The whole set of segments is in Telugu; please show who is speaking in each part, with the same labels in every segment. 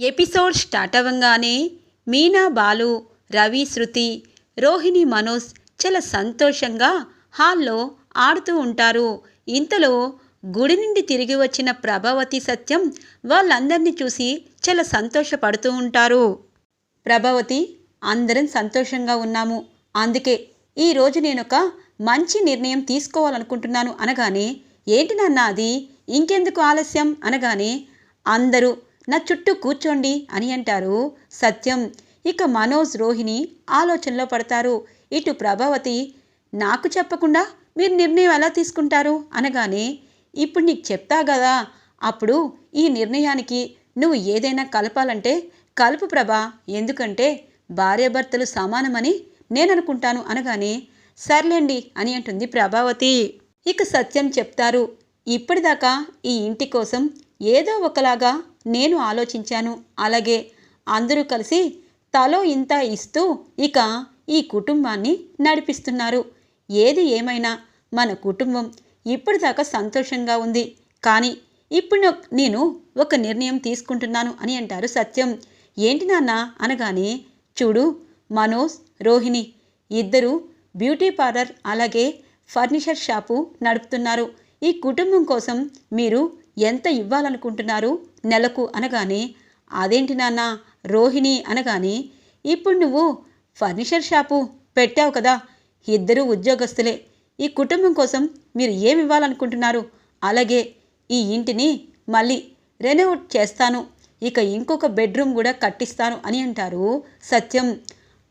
Speaker 1: ఎపిసోడ్ స్టార్ట్ అవ్వగానే మీనా బాలు రవి శృతి రోహిణి మనోజ్ చాలా సంతోషంగా హాల్లో ఆడుతూ ఉంటారు. ఇంతలో గుడి నుండి తిరిగి వచ్చిన ప్రభావతి సత్యం వాళ్ళందరినీ చూసి చాలా సంతోషపడుతూ ఉంటారు. ప్రభావతి అందరం సంతోషంగా ఉన్నాము. అందుకే ఈరోజు నేను ఒక మంచి నిర్ణయం తీసుకోవాలనుకుంటున్నాను అనగానే ఏంటి నాన్న అది? ఇంకెందుకు ఆలస్యం? అనగానే అందరూ నా చుట్టూ కూర్చోండి అని అంటారు. సత్యం. ఇక మనోజ్ రోహిణి ఆలోచనలో పడతారు. ఇటు ప్రభావతి నాకు చెప్పకుండా మీరు నిర్ణయం ఎలా తీసుకుంటారు? అనగానే ఇప్పుడు నీకు చెప్తా కదా. అప్పుడు ఈ నిర్ణయానికి నువ్వు ఏదైనా కలపాలంటే కలుపు ప్రభా. ఎందుకంటే భార్యాభర్తలు సమానమని నేను అనుకుంటాను అనగానే సర్లేండి అని అంటుంది ప్రభావతి. ఇక సత్యం చెప్తారు ఇప్పటిదాకా ఈ ఇంటి కోసం ఏదో ఒకలాగా నేను ఆలోచించాను. అలాగే అందరూ కలిసి తలో ఇంత ఇస్తూ ఇక ఈ కుటుంబాన్ని నడిపిస్తున్నారు. ఏది ఏమైనా మన కుటుంబం ఇప్పటిదాకా సంతోషంగా ఉంది. కానీ ఇప్పుడు నేను ఒక నిర్ణయం తీసుకుంటున్నాను అని అంటారు సత్యం. ఏంటి నాన్న అనగానే చూడు మనోజ్ రోహిణి ఇద్దరు బ్యూటీ పార్లర్ అలాగే ఫర్నిచర్ షాపు నడుపుతున్నారు. ఈ కుటుంబం కోసం మీరు ఎంత ఇవ్వాలనుకుంటున్నారు? నెలకు అనగానే అదేంటి నాన్న రోహిణి అనగానే ఇప్పుడు నువ్వు ఫర్నిచర్ షాపు పెట్టావు కదా ఇద్దరూ ఉద్యోగస్తులే. ఈ కుటుంబం కోసం మీరు ఏమి ఇవ్వాలనుకుంటున్నారు? అలాగే ఈ ఇంటిని మళ్ళీ రెనోవేట్ చేస్తాను. ఇక ఇంకొక బెడ్రూమ్ కూడా కట్టిస్తాను అని అంటారు సత్యం.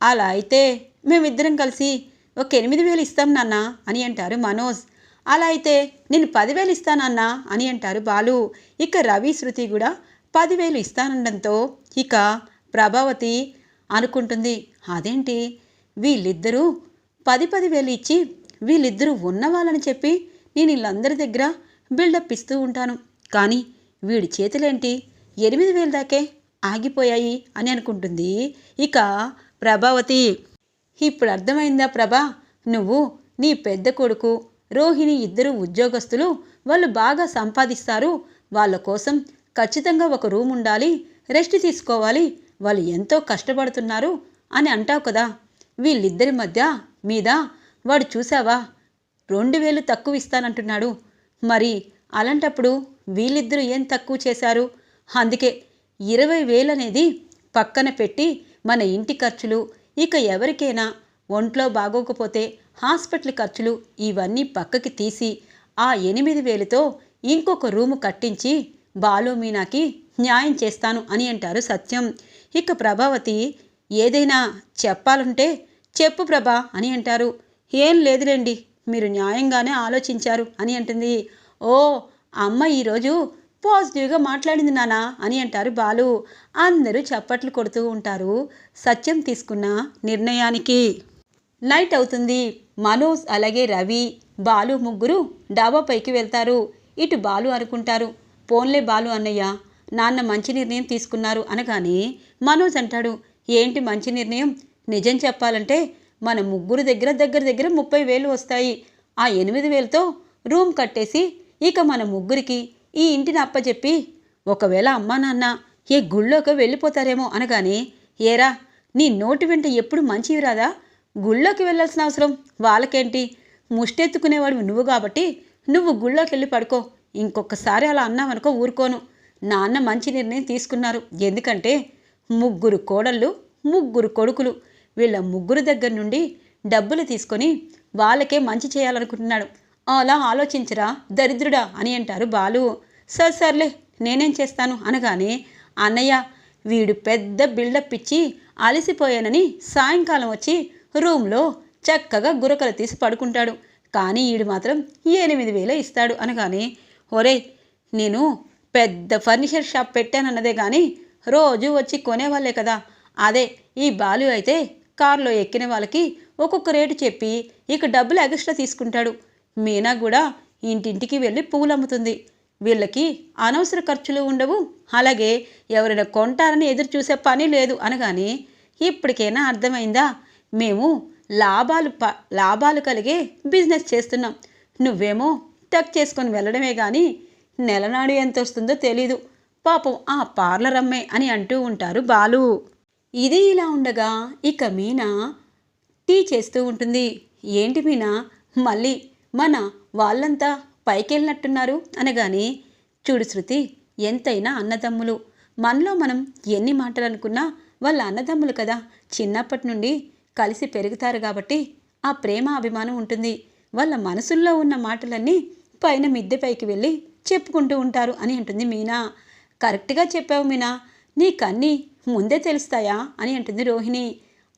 Speaker 1: అలా అయితే మేమిద్దరం కలిసి ఒక ఎనిమిది వేలు ఇస్తాం నాన్న అని అంటారు మనోజ్. అలా అయితే నేను పదివేలు ఇస్తానన్నా అని అంటారు బాలు. ఇక రవి శృతి కూడా పదివేలు ఇస్తానడంతో ఇక ప్రభావతి అనుకుంటుంది అదేంటి? వీళ్ళిద్దరూ పది పదివేలు ఇచ్చి వీళ్ళిద్దరూ ఉన్నవాళ్ళని చెప్పి నేను వీళ్ళందరి దగ్గర బిల్డప్ ఇస్తూ ఉంటాను. కానీ వీడి చేతులేంటి? ఎనిమిది వేల దాకే ఆగిపోయాయి అని అనుకుంటుంది ఇక ప్రభావతి. ఇప్పుడు అర్థమైందా ప్రభా? నువ్వు నీ పెద్ద కొడుకు రోహిణి ఇద్దరు ఉద్యోగస్తులు వాళ్ళు బాగా సంపాదిస్తారు. వాళ్ళ కోసం ఖచ్చితంగా ఒక రూమ్ ఉండాలి రెస్ట్ తీసుకోవాలి వాళ్ళు ఎంతో కష్టపడుతున్నారు అని అంటావు కదా. వీళ్ళిద్దరి మధ్య మీద వాడు చూసావా రెండు వేలు తక్కువ ఇస్తానంటున్నాడు. మరి అలాంటప్పుడు వీళ్ళిద్దరూ ఏం తక్కువ చేశారు? అందుకే ఇరవై వేలు అనేది పక్కన పెట్టి మన ఇంటి ఖర్చులు ఇక ఎవరికైనా ఒంట్లో బాగోకపోతే హాస్పిటల్ ఖర్చులు ఇవన్నీ పక్కకి తీసి ఆ ఎనిమిది వేలతో ఇంకొక రూము కట్టించి బాలు మీనాకి న్యాయం చేస్తాను అని అంటారు సత్యం. ఇక ప్రభావతి ఏదైనా చెప్పాలంటే చెప్పు ప్రభా అని అంటారు. ఏం లేదులేండి మీరు న్యాయంగానే ఆలోచించారు అని అంటుంది. ఓ అమ్మ ఈరోజు పాజిటివ్గా మాట్లాడింది నానా అని అంటారు బాలు. అందరూ చప్పట్లు కొడుతూ ఉంటారు. సత్యం తీసుకున్న నిర్ణయానికి నైట్ అవుతుంది. మనోజ్ అలాగే రవి బాలు ముగ్గురు డాబా పైకి వెళ్తారు. ఇటు బాలు అనుకుంటారు. పోన్లే బాలు అన్నయ్య నాన్న మంచి నిర్ణయం తీసుకున్నారు అనగానే మనోజ్ అంటాడు ఏంటి మంచి నిర్ణయం? నిజం చెప్పాలంటే మన ముగ్గురు దగ్గర దగ్గర దగ్గర ముప్పై వేలు వస్తాయి. ఆ ఎనిమిది వేలతో రూమ్ కట్టేసి ఇక మన ముగ్గురికి ఈ ఇంటిని అప్పచెప్పి ఒకవేళ అమ్మా నాన్న ఏ గుళ్ళోకి వెళ్ళిపోతారేమో అనగానే ఏరా నీ నోటి వెంట ఎప్పుడు మంచివి రాదా? గుళ్ళోకి వెళ్ళాల్సిన అవసరం. వాళ్ళకేంటి? ముష్టెత్తుకునేవాడు నువ్వు కాబట్టి నువ్వు గుళ్ళోకి వెళ్ళి పడుకో. ఇంకొకసారి అలా అన్నావనుకో ఊరుకోను. నాన్న మంచి నిర్ణయం తీసుకున్నారు. ఎందుకంటే ముగ్గురు కోడళ్ళు ముగ్గురు కొడుకులు. వీళ్ళ ముగ్గురు దగ్గర నుండి డబ్బులు తీసుకొని వాళ్ళకే మంచి చేయాలనుకుంటున్నాడు. అలా ఆలోచించరా దరిద్రుడా అని అంటారు బాలు. సార్ సర్లే నేనేం చేస్తాను అనగానే అన్నయ్య వీడు పెద్ద బిల్డప్ ఇచ్చి అలసిపోయానని సాయంకాలం వచ్చి రూమ్లో చక్కగా గురకలు తీసి పడుకుంటాడు. కానీ ఈడు మాత్రం ఎనిమిది వేలే ఇస్తాడు అనగానే ఒరే నేను పెద్ద ఫర్నిచర్ షాప్ పెట్టానన్నదే కానీ రోజు వచ్చి కొనేవాళ్ళే కదా. అదే ఈ బాలు అయితే కారులో ఎక్కిన వాళ్ళకి ఒక్కొక్క రేటు చెప్పి ఇక డబ్బులు ఎగస్ట్రా తీసుకుంటాడు. మీనా కూడా ఇంటింటికి వెళ్ళి పువ్వులు అమ్ముతుంది. వీళ్ళకి అనవసర ఖర్చులు ఉండవు. అలాగే ఎవరైనా కొంటారని ఎదురు చూసే పని లేదు అనగానే ఇప్పటికైనా అర్థమైందా? మేము లాభాలు ప లాభాలు కలిగే బిజినెస్ చేస్తున్నాం. నువ్వేమో టక్ చేసుకొని వెళ్ళడమే కానీ నెలనాడు ఎంత వస్తుందో తెలీదు. పాపం ఆ పార్లర్ అమ్మే అని అంటూ ఉంటారు బాలు. ఇది ఇలా ఉండగా ఇక మీనా టీ చేస్తూ ఉంటుంది. ఏంటి మీనా? మళ్ళీ మన వాళ్ళంతా పైకెళ్ళినట్టున్నారు అనగానే చూడు శృతి ఎంతైనా అన్నదమ్ములు. మనలో మనం ఎన్ని మాటలు అనుకున్నా వాళ్ళ అన్నదమ్ములు కదా. చిన్నప్పటి నుండి కలిసి పెరుగుతారు కాబట్టి ఆ ప్రేమ అభిమానం ఉంటుంది. వాళ్ళ మనసుల్లో ఉన్న మాటలన్నీ పైన మిద్దె పైకి వెళ్ళి చెప్పుకుంటూ ఉంటారు అని అంటుంది మీనా. కరెక్ట్గా చెప్పావు మీనా. నీకన్నీ ముందే తెలుస్తాయా అని అంటుంది రోహిణి.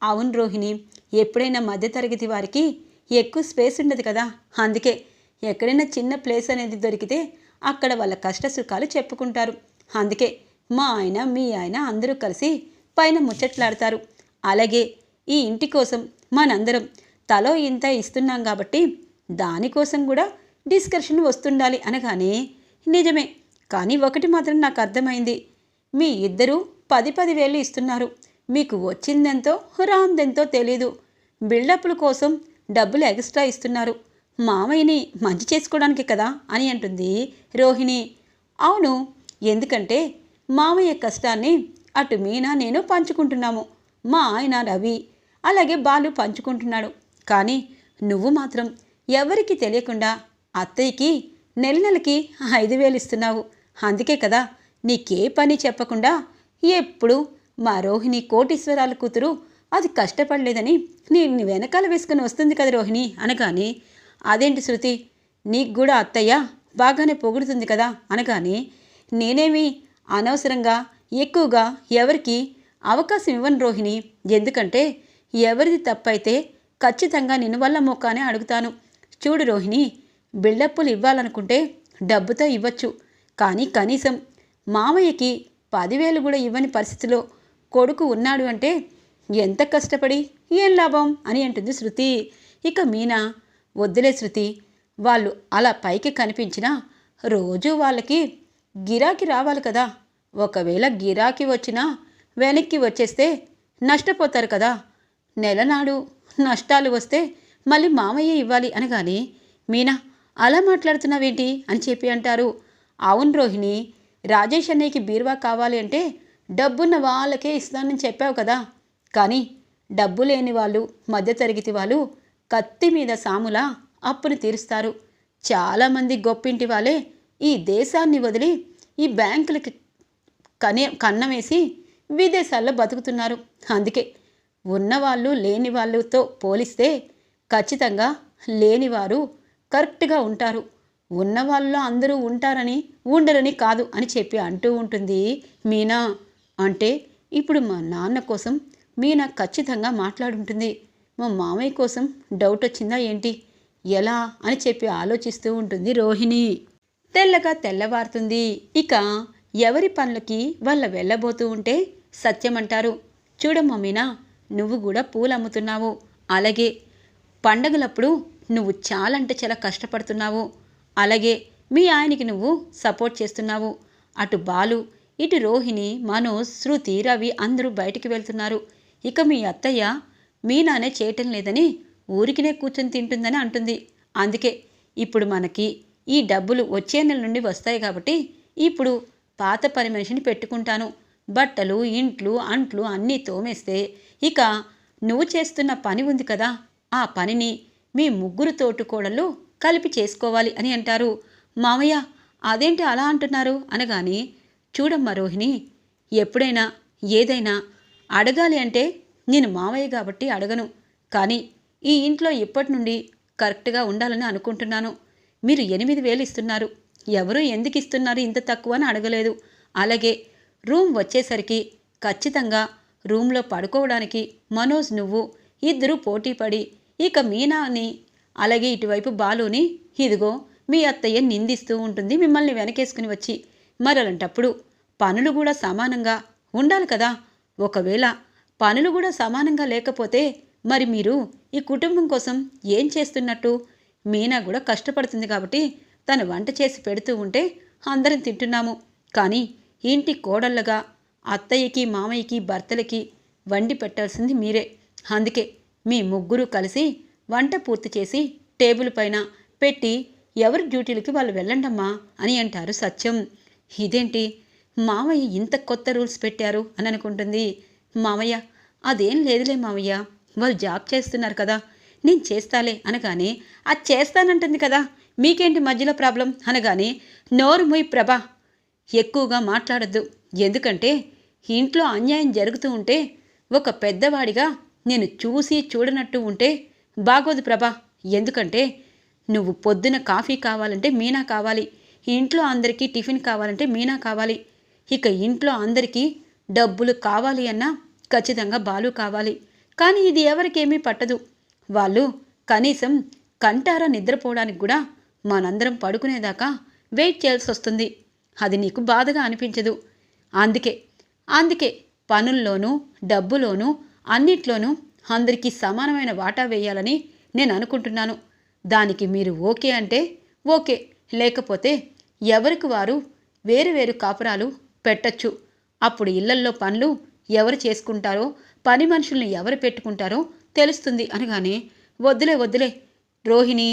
Speaker 1: అవును రోహిణి ఎప్పుడైనా మధ్యతరగతి వారికి ఎక్కువ స్పేస్ ఉండదు కదా. అందుకే ఎక్కడైనా చిన్న ప్లేస్ అనేది దొరికితే అక్కడ వాళ్ళ కష్ట సుఖాలు చెప్పుకుంటారు. అందుకే మా ఆయన మీ ఆయన అందరూ కలిసి పైన ముచ్చట్లాడతారు. అలాగే ఈ ఇంటి కోసం మనందరం తలో ఇంత ఇస్తున్నాం కాబట్టి దానికోసం కూడా డిస్కషన్ వస్తుండాలి అనగానే నిజమే కానీ ఒకటి మాత్రం నాకు అర్థమైంది. మీ ఇద్దరూ పది పది వేలు ఇస్తున్నారు. మీకు వచ్చిందెంతో రాందెంతో తెలీదు. బిల్డప్ల కోసం డబ్బులు ఎక్స్ట్రా ఇస్తున్నారు. మామయ్యని మంచి చేసుకోవడానికి కదా అని అంటుంది రోహిణి. అవును ఎందుకంటే మామయ్య కష్టాన్ని అటు మీనా నేను పంచుకుంటున్నాము. మా ఆయన రవి అలాగే బాలు పంచుకుంటున్నాడు. కానీ నువ్వు మాత్రం ఎవరికి తెలియకుండా అత్తయ్యకి నెల నెలకి ఐదు వేలు ఇస్తున్నావు. అందుకే కదా నీకే పని చెప్పకుండా ఎప్పుడు మా రోహిణి కోటీశ్వరాల కూతురు అది కష్టపడలేదని నేను వెనకాల వేసుకుని వస్తుంది కదా రోహిణి అనగానే అదేంటి శృతి? నీకు కూడా అత్తయ్య బాగానే పొగుడుతుంది కదా అనగానే నేనేమి అనవసరంగా ఎక్కువగా ఎవరికి అవకాశం ఇవ్వను రోహిణి. ఎందుకంటే ఎవరిది తప్పైతే ఖచ్చితంగా నిన్ను వల్ల మొక్కానే అడుగుతాను. చూడు రోహిణి బిల్డప్పులు ఇవ్వాలనుకుంటే డబ్బుతో ఇవ్వచ్చు. కానీ కనీసం మామయ్యకి పదివేలు కూడా ఇవ్వని పరిస్థితిలో కొడుకు ఉన్నాడు అంటే ఎంత కష్టపడి ఏం లాభం అని అంటుంది శృతి. ఇక మీనా వద్దులే శృతి వాళ్ళు అలా పైకి కనిపించినా రోజు వాళ్ళకి గిరాకీ రావాలి కదా. ఒకవేళ గిరాకీ వచ్చినా వెనక్కి వచ్చేస్తే నష్టపోతారు కదా. నెలనాడు నష్టాలు వస్తే మళ్ళీ మామయ్య ఇవ్వాలి అనగానే మీనా అలా మాట్లాడుతున్నావేంటి? అని చెప్పి అంటారు. అవును రోహిణి రాజేష్ అన్నయ్యకి బీరువా కావాలి అంటే డబ్బున్న వాళ్ళకే ఇస్తానని చెప్పావు కదా. కానీ డబ్బు లేని వాళ్ళు మధ్యతరగతి వాళ్ళు కత్తి మీద సాములా అప్పును తీరుస్తారు. చాలామంది గొప్పింటి వాళ్ళే ఈ దేశాన్ని వదిలి ఈ బ్యాంకులకి కనే కన్నం వేసి విదేశాల్లో బతుకుతున్నారు. అందుకే ఉన్నవాళ్ళు లేని వాళ్ళతో పోలిస్తే ఖచ్చితంగా లేనివారు కరెక్ట్గా ఉంటారు. ఉన్నవాళ్ళు అందరూ ఉంటారని ఉండరని కాదు అని చెప్పి అంటూ ఉంటుంది మీనా. అంటే ఇప్పుడు మా నాన్న కోసం మీనా ఖచ్చితంగా మాట్లాడుంటుంది. మా మామయ్య కోసం డౌట్ వచ్చిందా ఏంటి? ఎలా? అని చెప్పి ఆలోచిస్తూ ఉంటుంది రోహిణి. తెల్లగా తెల్లవారుతుంది. ఇక ఎవరి పనులకి వాళ్ళ వెళ్ళబోతూ ఉంటే సత్యమంటారు. చూడమ్మా మీనా నువ్వు కూడా పూలు అమ్ముతున్నావు. అలాగే పండగలప్పుడు నువ్వు చాలా అంటే చాలా కష్టపడుతున్నావు. అలాగే మీ ఆయనకి నువ్వు సపోర్ట్ చేస్తున్నావు. అటు బాలు ఇటు రోహిణి మనోజ్ శృతి రవి అందరూ బయటికి వెళ్తున్నారు. ఇక మీ అత్తయ్య మీనానే చేయటం లేదని ఊరికినే కూర్చొని తింటుందని అంటుంది. అందుకే ఇప్పుడు మనకి ఈ డబ్బులు వచ్చే నెల నుండి వస్తాయి కాబట్టి ఇప్పుడు పాత పని మనిషిని పెట్టుకుంటాను. బట్టలు ఇంట్లు అంట్లు అన్నీ తోమేస్తే ఇక నువ్వు చేస్తున్న పని ఉంది కదా. ఆ పనిని మీ ముగ్గురు తోటుకోడళ్ళు కలిపి చేసుకోవాలి అని అంటారు. మామయ్య అదేంటి అలా అంటున్నారు? అనగాని చూడమ్మా రోహిణి ఎప్పుడైనా ఏదైనా అడగాలి అంటే నేను మామయ్య కాబట్టి అడగను. కానీ ఈ ఇంట్లో ఇప్పటి నుండి కరెక్ట్గా ఉండాలని అనుకుంటున్నాను. మీరు ఎనిమిది వేలు ఇస్తున్నారు. ఎవరు ఎందుకు ఇస్తున్నారు ఇంత తక్కువ అని అడగలేదు. అలాగే రూమ్ వచ్చేసరికి ఖచ్చితంగా రూమ్లో పడుకోవడానికి మనోజ్ నువ్వు ఇద్దరు పోటీపడి ఇక మీనాని అలాగే ఇటువైపు బాలుని ఇదిగో మీ అత్తయ్య నిందిస్తూ ఉంటుంది మిమ్మల్ని వెనకేసుకుని వచ్చి. మరలంటప్పుడు పనులు కూడా సమానంగా ఉండాలి కదా. ఒకవేళ పనులు కూడా సమానంగా లేకపోతే మరి మీరు ఈ కుటుంబం కోసం ఏం చేస్తున్నట్టు? మీనా కూడా కష్టపడుతుంది కాబట్టి తను వంట చేసి పెడుతూ ఉంటే అందరం తింటున్నాము. కానీ ఇంటి కోడళ్ళగా అత్తయ్యకి మామయ్యకి భర్తలకి వండి పెట్టాల్సింది మీరే. అందుకే మీ ముగ్గురు కలిసి వంట పూర్తి చేసి టేబుల్ పైన పెట్టి ఎవరి డ్యూటీలకి వాళ్ళు వెళ్ళండమ్మా అని అంటారు సత్యం. ఇదేంటి? మామయ్య ఇంత కొత్త రూల్స్ పెట్టారు అని అనుకుంటుంది. మామయ్య అదేం లేదులే మామయ్య వాళ్ళు జాబ్ చేస్తున్నారు కదా నేను చేస్తాలే అనగానే అది చేస్తానంటుంది కదా మీకేంటి మధ్యలో ప్రాబ్లం? అనగానే నోరు మొయ్ ప్రభా ఎక్కువగా మాట్లాడద్దు. ఎందుకంటే ఇంట్లో అన్యాయం జరుగుతూ ఉంటే ఒక పెద్దవాడిగా నేను చూసి చూడనట్టు ఉంటే బాగోదు ప్రభా. ఎందుకంటే నువ్వు పొద్దున కాఫీ కావాలంటే మీనా కావాలి. ఇంట్లో అందరికీ టిఫిన్ కావాలంటే మీనా కావాలి. ఇక ఇంట్లో అందరికీ డబ్బులు కావాలి అన్నా ఖచ్చితంగా బాలు కావాలి. కానీ ఇది ఎవరికేమీ పట్టదు. వాళ్ళు కనీసం కంటారా నిద్రపోవడానికి కూడా మనందరం పడుకునేదాకా వెయిట్ చేయాల్సి వస్తుంది అది నీకు బాధగా అనిపించదు. అందుకే అందుకే పనుల్లోనూ డబ్బులోనూ అన్నిట్లోనూ అందరికీ సమానమైన వాటా వేయాలని నేను అనుకుంటున్నాను. దానికి మీరు ఓకే అంటే ఓకే. లేకపోతే ఎవరికి వారు వేరు వేరు కాపురాలు పెట్టచ్చు. అప్పుడు ఇళ్ళల్లో పనులు ఎవరు చేసుకుంటారో పని మనుషుల్ని ఎవరు పెట్టుకుంటారో తెలుస్తుంది అనగానే వద్దులే వద్దులే. రోహిణి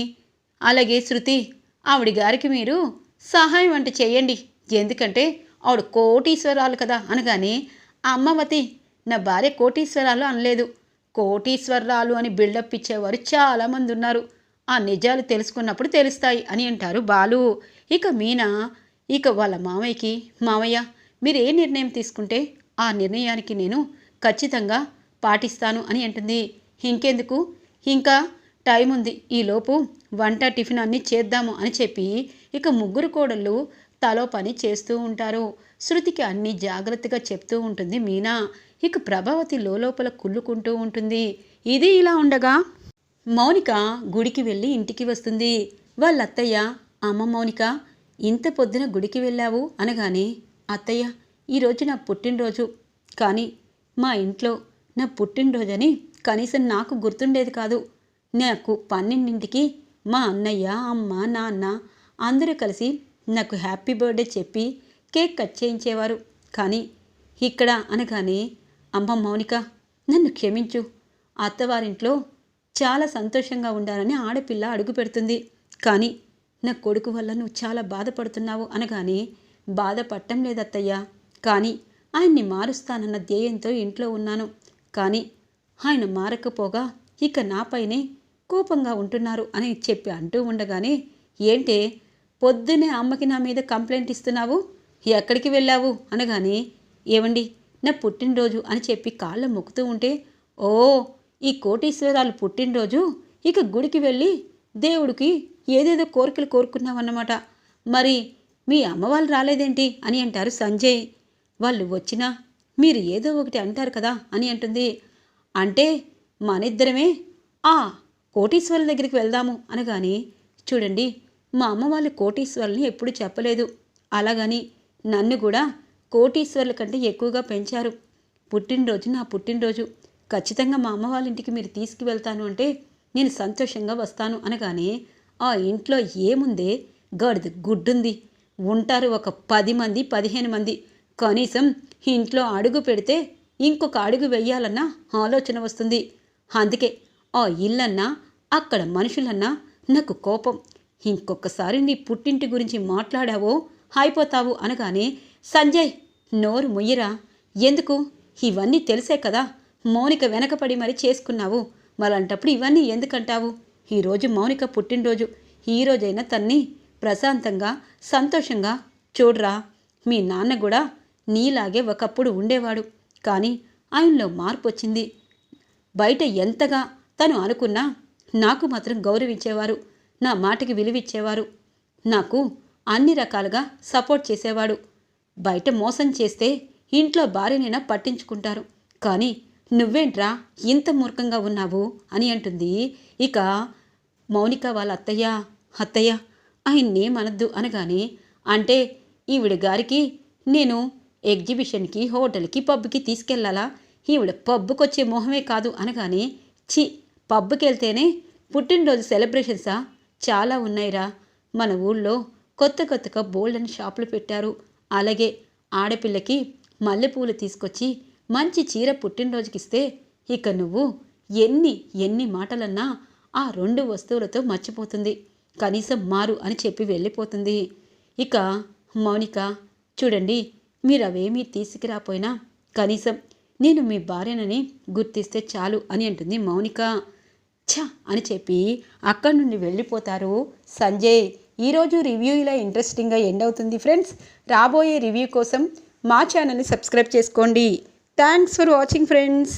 Speaker 1: అలాగే శృతి ఆవిడ గారికి మీరు సహాయం అంటే చేయండి. ఎందుకంటే ఆవిడ కోటీశ్వరాలు కదా అనగానే అమ్మవతి నా భార్య కోటీశ్వరాలు అనలేదు. కోటీశ్వరాలు అని బిల్డప్ ఇచ్చేవారు చాలామంది ఉన్నారు. ఆ నిజాలు తెలుసుకున్నప్పుడు తెలుస్తాయి అని అంటారు బాలు. ఇక మీనా ఇక వాళ్ళ మామయ్యకి మామయ్య మీరు ఏ నిర్ణయం తీసుకుంటే ఆ నిర్ణయానికి నేను ఖచ్చితంగా పాటిస్తాను అని అంటుంది. ఇంకెందుకు? ఇంకా టైం ఉంది ఈలోపు వంట టిఫిన్ అన్నీ చేద్దాము అని చెప్పి ఇక ముగ్గురు కోడళ్ళు తలో పని చేస్తూ ఉంటారు. శృతికి అన్ని జాగ్రత్తగా చెప్తూ ఉంటుంది మీనా. ఇక ప్రభావతి లోపల కుళ్ళుకుంటూ ఉంటుంది. ఇది ఇలా ఉండగా మౌనిక గుడికి వెళ్ళి ఇంటికి వస్తుంది. వాళ్ళ అత్తయ్య అమ్మ మౌనిక ఇంత పొద్దున గుడికి వెళ్ళావు? అనగానే అత్తయ్య ఈరోజు నా పుట్టినరోజు. కానీ మా ఇంట్లో నా పుట్టినరోజని కనీసం నాకు గుర్తుండేది కాదు. నాకు పన్నెండింటికి మా అన్నయ్య అమ్మ నాన్న అందరూ కలిసి నాకు హ్యాపీ బర్త్డే చెప్పి కేక్ కట్ చేయించేవారు. కానీ ఇక్కడ అనగానే అమ్మ మౌనిక నన్ను క్షమించు. అత్తవారింట్లో చాలా సంతోషంగా ఉండాలని ఆడపిల్ల అడుగు పెడుతుంది. కానీ నా కొడుకు వల్ల నువ్వు చాలా బాధపడుతున్నావు అనగానే బాధపడటం లేదత్తయ్యా. కానీ ఆయన్ని మారుస్తానన్న ధ్యేయంతో ఇంట్లో ఉన్నాను. కానీ ఆయన మారకపోగా ఇక నాపైనే కోపంగా ఉంటున్నారు అని చెప్పి అంటూ ఉండగానే ఏంటే పొద్దునే అమ్మకి నా మీద కంప్లైంట్ ఇస్తున్నావు? ఎక్కడికి వెళ్ళావు? అనగానే ఏవండి నా పుట్టినరోజు అని చెప్పి కాళ్ళ మొక్కుతూ ఉంటే ఓ ఈ కోటీశ్వరాలు పుట్టినరోజు? ఇక గుడికి వెళ్ళి దేవుడికి ఏదేదో కోరికలు కోరుకున్నావన్నమాట. మరి మీ అమ్మ వాళ్ళు రాలేదేంటి? అని అంటారు సంజయ్. వాళ్ళు వచ్చినా మీరు ఏదో ఒకటి అంటారు కదా అని అంటుంది. అంటే మనిద్దరమే ఆ కోటీశ్వరుల దగ్గరికి వెళ్దాము అనగాని చూడండి మా అమ్మ వాళ్ళు కోటీశ్వరుల్ని ఎప్పుడు చెప్పలేదు. అలాగని నన్ను కూడా కోటీశ్వరుల కంటే ఎక్కువగా పెంచారు. పుట్టినరోజు నా పుట్టినరోజు. ఖచ్చితంగా మా అమ్మ వాళ్ళ ఇంటికి మీరు తీసుకువెళ్తాను అంటే నేను సంతోషంగా వస్తాను అనగానే ఆ ఇంట్లో ఏముందే? గడిది గుడ్డుంది. ఉంటారు ఒక పది మంది పదిహేను మంది. కనీసం ఇంట్లో అడుగు పెడితే ఇంకొక అడుగు వెయ్యాలన్న ఆలోచన వస్తుంది. అందుకే ఆ ఇల్లన్నా అక్కడ మనుషులన్నా నాకు కోపం. ఇంకొకసారి నీ పుట్టింటి గురించి మాట్లాడావో? అయిపోతావు అనగానే సంజయ్ నోరు ముయ్యరా. ఎందుకు? ఇవన్నీ తెలిసే కదా. మౌనిక వెనకపడి మరి చేసుకున్నావు. మరంటప్పుడు ఇవన్నీ ఎందుకంటావు? ఈరోజు మౌనిక పుట్టినరోజు. ఈ తన్ని ప్రశాంతంగా సంతోషంగా చూడరా. మీ నాన్న కూడా నీలాగే ఒకప్పుడు ఉండేవాడు. కానీ ఆయనలో మార్పు వచ్చింది బయట ఎంతగా తను అనుకున్నా నాకు మాత్రం గౌరవించేవారు. నా మాటకి విలువిచ్చేవారు. నాకు అన్ని రకాలుగా సపోర్ట్ చేసేవాడు. బయట మోసం చేస్తే ఇంట్లో భార్యనైనా పట్టించుకుంటారు. కానీ నువ్వేంట్రా ఇంత మూర్ఖంగా ఉన్నావు అని అంటుంది. ఇక మౌనిక వాళ్ళ అత్తయ్య అత్తయ్య ఆయన్నేమనద్దు అనగానే అంటే ఈవిడ గారికి నేను ఎగ్జిబిషన్కి హోటల్కి పబ్కి తీసుకెళ్ళాలా ఈవిడ పబ్బుకొచ్చే మొహమే కాదు అనగానే చి పబ్కి వెళ్తేనే పుట్టినరోజు సెలబ్రేషన్సా? చాలా ఉన్నాయిరా. మన ఊళ్ళో కొత్త కొత్తగా బోల్డ్ అని షాపులు పెట్టారు. అలాగే ఆడపిల్లకి మల్లెపూలు తీసుకొచ్చి మంచి చీర పుట్టినరోజుకిస్తే ఇక నువ్వు ఎన్ని ఎన్ని మాటలన్నా ఆ రెండు వస్తువులతో మర్చిపోతుంది. కనీసం మారు అని చెప్పి వెళ్ళిపోతుంది. ఇక మౌనిక చూడండి మీరు అవేమీ తీసుకురాపోయినా కనీసం నేను మీ భార్యనని గుర్తిస్తే చాలు అని అంటుంది మౌనిక. ఛ అని చెప్పి అక్కడి నుండి వెళ్ళిపోతారు. సంజయ్ ఈరోజు రివ్యూ ఇలా ఇంట్రెస్టింగ్గా ఎండ్ అవుతుంది ఫ్రెండ్స్. రాబోయే రివ్యూ కోసం మా ఛానల్ని సబ్స్క్రైబ్ చేసుకోండి. Thanks for watching friends.